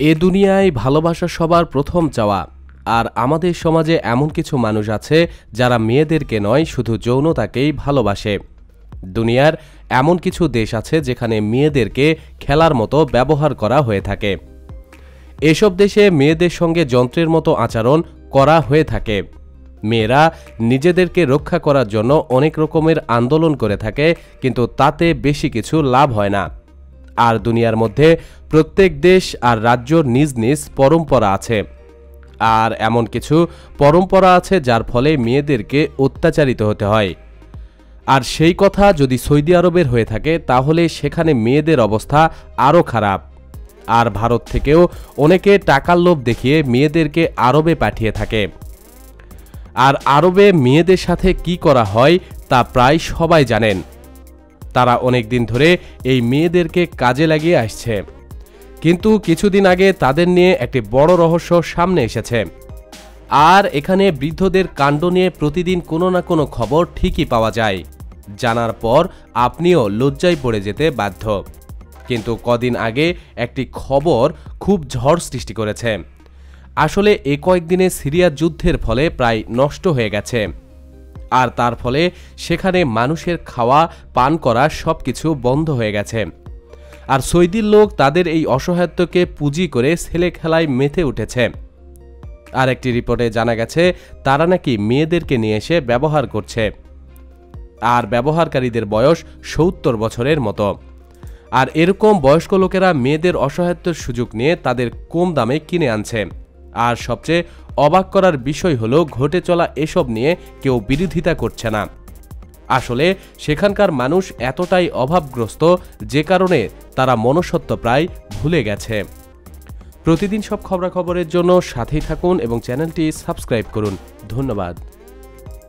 এ দুনিয়ায় ভালোবাসা সবার প্রথম চাওয়া। আর আমাদের সমাজে এমন কিছু মানুষ আছে যারা মেয়েদেরকে নয়, শুধু যৌনতাকেই ভালোবাসে। দুনিয়ার এমন কিছু দেশ আছে যেখানে মেয়েদেরকে খেলার মতো ব্যবহার করা হয়ে থাকে। এসব দেশে মেয়েদের সঙ্গে যন্ত্রের মতো আচরণ করা হয়ে থাকে। মেয়েরা নিজেদেরকে রক্ষা করার জন্য অনেক রকমের আন্দোলন করে থাকে, কিন্তু তাতে বেশি কিছু লাভ হয় না। আর দুনিয়ার মধ্যে প্রত্যেক দেশ আর রাজ্যর নিজ নিজ পরম্পরা আছে। আর এমন কিছু পরম্পরা আছে যার ফলে মেয়েদেরকে অত্যাচারিত হতে হয়। আর সেই কথা যদি সৌদি আরবের হয়ে থাকে, তাহলে সেখানে মেয়েদের অবস্থা আরও খারাপ। আর ভারত থেকেও অনেকে টাকার লোভ দেখিয়ে মেয়েদেরকে আরবে পাঠিয়ে থাকে। আর আরবে মেয়েদের সাথে কি করা হয়, তা প্রায় সবাই জানেন। তারা অনেক দিন ধরে এই মেয়েদেরকে কাজে লাগিয়ে আসছে। কিন্তু কিছুদিন আগে তাদের নিয়ে একটি বড় রহস্য সামনে এসেছে। আর এখানে বৃদ্ধদের কাণ্ড নিয়ে প্রতিদিন কোনো না কোনো খবর ঠিকই পাওয়া যায়। জানার পর আপনিও লজ্জায় পড়ে যেতে বাধ্য। কিন্তু কদিন আগে একটি খবর খুব ঝড় সৃষ্টি করেছে। আসলে এ কয়েকদিনে সিরিয়ার যুদ্ধের ফলে প্রায় নষ্ট হয়ে গেছে। আর তার ফলে সেখানে মানুষের খাওয়া, পান করা সব কিছু বন্ধ হয়ে গেছে। আর সৈদির লোক তাদের এই অসহায়ত্বকে পুঁজি করে ছেলে খেলায় মেতে উঠেছে। আর একটি রিপোর্টে জানা গেছে, তারা নাকি মেয়েদেরকে নিয়ে এসে ব্যবহার করছে। আর ব্যবহারকারীদের বয়স সত্তর বছরের মতো। আর এরকম বয়স্ক লোকেরা মেয়েদের অসহায়ত্বের সুযোগ নিয়ে তাদের কম দামে কিনে আনছে। আর সবচেয়ে অবাক করার বিষয় হলো, ঘটে চলা এসব নিয়ে কেউ বিরোধিতা করছে না। আসলে, সেখানকার মানুষ এতটাই অভাবগ্রস্ত যে কারণে তারা মনসত্ব প্রায় ভুলে গেছে। প্রতিদিন সব খবরাখবরের জন্য সাথেই থাকুন এবং চ্যানেলটি সাবস্ক্রাইব করুন। ধন্যবাদ।